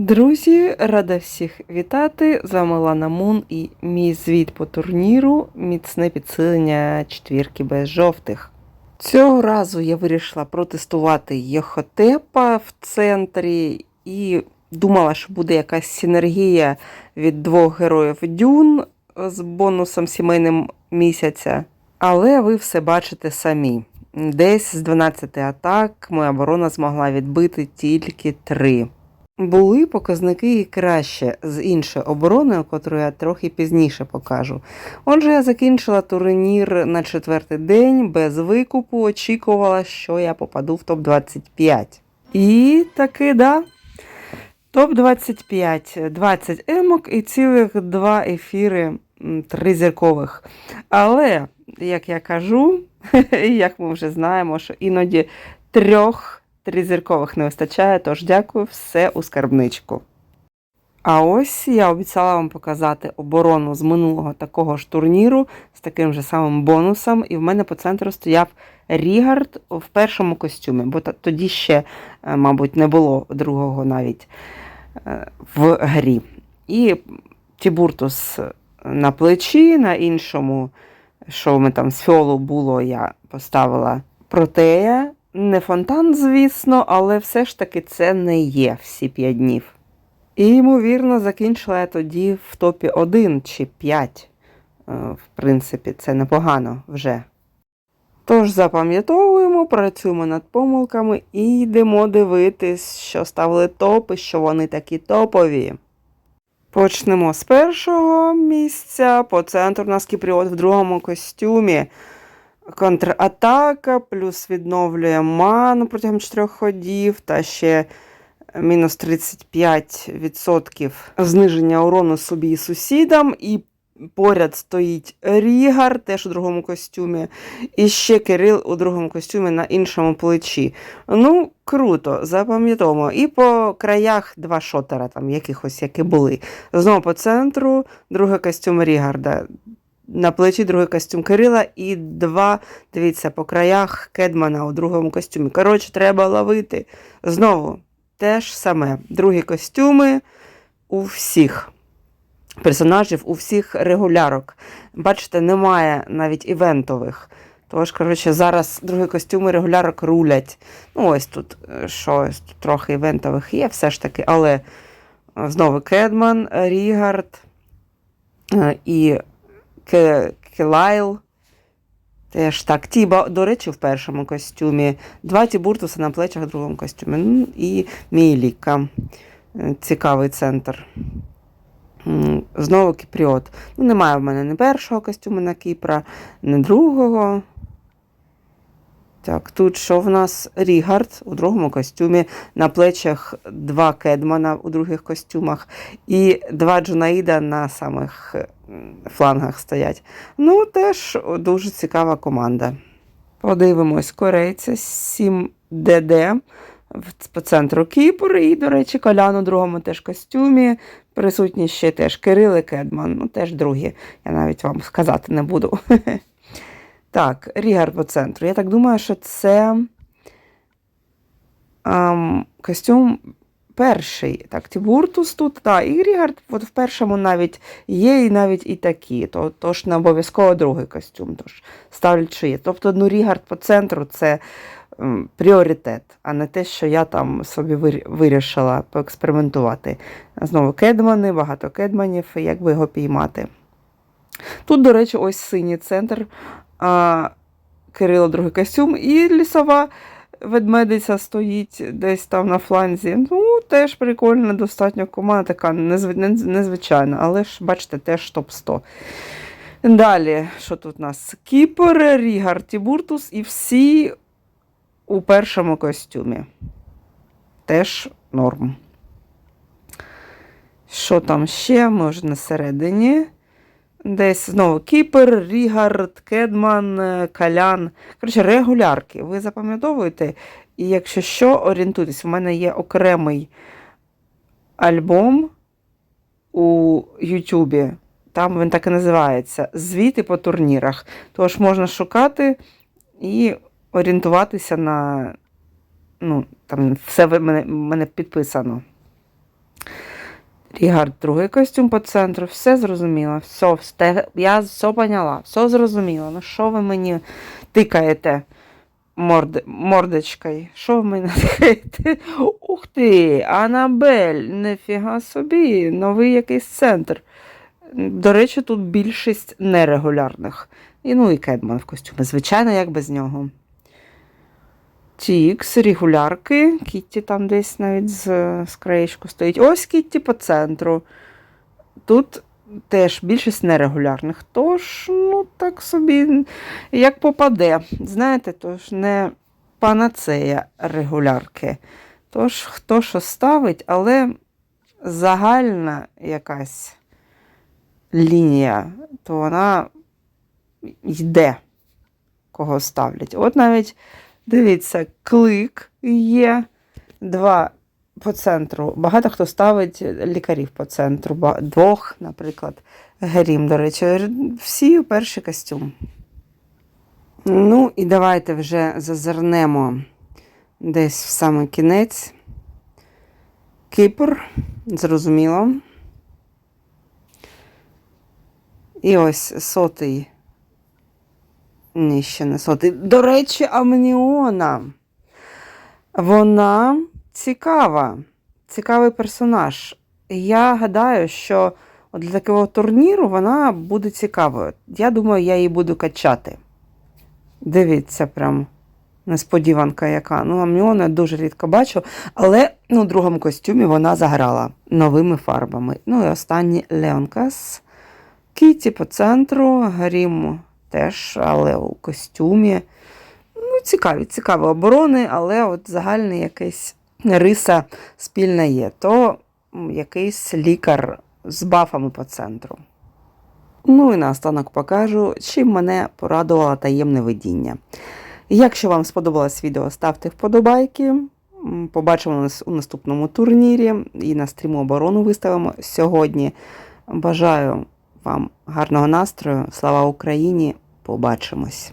Друзі, рада всіх вітати. З вами Лана Мун і мій звіт по турніру міцне підсилення четвірки без жовтих. Цього разу я вирішила протестувати Йохотепа в центрі і думала, що буде якась синергія від двох героїв Дюн з бонусом сімейним місяця. Але ви все бачите самі. Десь з 12 атак моя оборона змогла відбити тільки 3. Були показники і краще з іншою обороною, яку я трохи пізніше покажу. Отже, я закінчила турнір на четвертий день без викупу, очікувала, що я попаду в топ-25. І таки, да. Топ-25, 20 емок і цілих два ефіри тризіркових. Але, як я кажу, як ми вже знаємо, що іноді трьох тризіркових не вистачає, тож дякую, все у скарбничку. А ось я обіцяла вам показати оборону з минулого такого ж турніру з таким же самим бонусом, і в мене по центру стояв Рігард в першому костюмі, бо тоді ще, е, мабуть, не було другого навіть е, в грі. І Тібуртус на плечі, на іншому, що ми там з фіолу було, я поставила протея. Не фонтан, звісно, але все ж таки це не є всі 5 днів. І, ймовірно, закінчила я тоді в топі 1 чи 5. Е, В принципі, це непогано вже. Тож запам'ятовуємо, працюємо над помилками і йдемо дивитись, що ставили топи, що вони такі топові. Почнемо з першого місця. По центру у нас кіпріот в другому костюмі. Контратака, плюс відновлює ману протягом 4 ходів, та ще мінус 35% зниження урону собі і сусідам. І поряд стоїть Рігар, теж у другому костюмі. І ще Кирил у другому костюмі на іншому плечі. Ну, круто, запам'ятовуємо. І по краях два шотера, там якихось, які були. Знову по центру, другий костюм Рігарда. На плечі другий костюм Кирила і два, дивіться, по краях Кедмана у другому костюмі. Коротше, треба ловити. Знову те ж саме. Другі костюми у всіх персонажів, у всіх регулярок. Бачите, немає навіть івентових. Тож, коротше, зараз другі костюми регулярок рулять. Ну, ось тут е, щось тут трохи івентових є, все ж таки, але е, знову Кедман, Рігард е, і Келайл. Теж так. Тіба, до речі, в першому костюмі. Два Тібуртуса на плечах в другому костюмі. Ну, і Міліка. Е, Цікавий центр. Знову Кіпріот. Ну, немає в мене ні першого костюму на Кіпра, ні другого. Так, тут що в нас? Рігард у другому костюмі, на плечах два Кедмана у других костюмах і два Джунаїда на самих флангах стоять. Ну, теж дуже цікава команда. Подивимось, корейця 7DD по центру Кіпр. І, до речі, Колян у другому теж костюмі. Присутні ще теж Кирил і Кедман, ну теж другі. Я навіть вам сказати не буду. Так, Рігар по центру. Я так думаю, що це ем, костюм перший. Так, Тібуртус тут, так, і Рігард от в першому навіть є, і навіть і такі. То, тож не обов'язково другий костюм. Тож ставлять, що є. Тобто, ну, Рігард по центру це ем, пріоритет, а не те, що я там собі вирішила поекспериментувати. Знову кедмани, багато кедманів, як би його піймати. Тут, до речі, ось синій центр, а, Кирило другий костюм, і лісова ведмедиця стоїть десь там на фланзі. Ну, теж прикольна, достатньо команда, така незв- незвичайна, але ж, бачите, теж топ-100. Далі, що тут у нас? Кіпер, Рігар, Тібуртус і всі у першому костюмі. Теж норм. Що там ще? Може, на середині. Десь знову Кіпер, Рігард, Кедман, е, Калян. Коротше, регулярки. Ви запам'ятовуєте? І якщо що, орієнтуйтесь, у мене є окремий альбом у Ютубі. Там він так і називається Звіти по турнірах. Тож можна шукати і орієнтуватися на. Ну, там все мене, мене підписано. Рігард, другий костюм по центру, все зрозуміло. Все, встиг... я все поняла, все зрозуміло. Ну що ви мені тикаєте морд... мордочкою? Що ви мене тикаєте? Ух ти, Анабель, нефіга собі, новий якийсь центр. До речі, тут більшість нерегулярних. І ну і Кедман в костюмі. Звичайно, як без нього. Тікс, регулярки. Кітті там десь навіть з, з краєчку стоїть. Ось Кітті по центру. Тут теж більшість нерегулярних. Тож, ну, так собі, як попаде. Знаєте, тож не панацея регулярки. Тож, хто що ставить, але загальна якась лінія, то вона йде, кого ставлять. От навіть дивіться, клик є, два по центру. Багато хто ставить лікарів по центру, двох, наприклад, грім, до речі, всі у перший костюм. Ну, і давайте вже зазирнемо десь в саме кінець. Кіпр, зрозуміло. І ось сотий. Ні, ще не сотий. До речі, Амніона. Вона цікава. Цікавий персонаж. Я гадаю, що для такого турніру вона буде цікавою. Я думаю, я її буду качати. Дивіться, прям несподіванка яка. Ну, Амніона дуже рідко бачу, але ну, у другому костюмі вона заграла новими фарбами. Ну і останній Леонкас. Кіті по центру, Грім теж, але у костюмі. Ну, цікаві, цікаві оборони, але от загальний якийсь риса спільна є. То якийсь лікар з бафами по центру. Ну і наостанок покажу, чим мене порадувало таємне видіння. Якщо вам сподобалось відео, ставте вподобайки. Побачимо нас у наступному турнірі і на стріму оборону виставимо сьогодні. Бажаю вам гарного настрою. Слава Україні! Побачимось!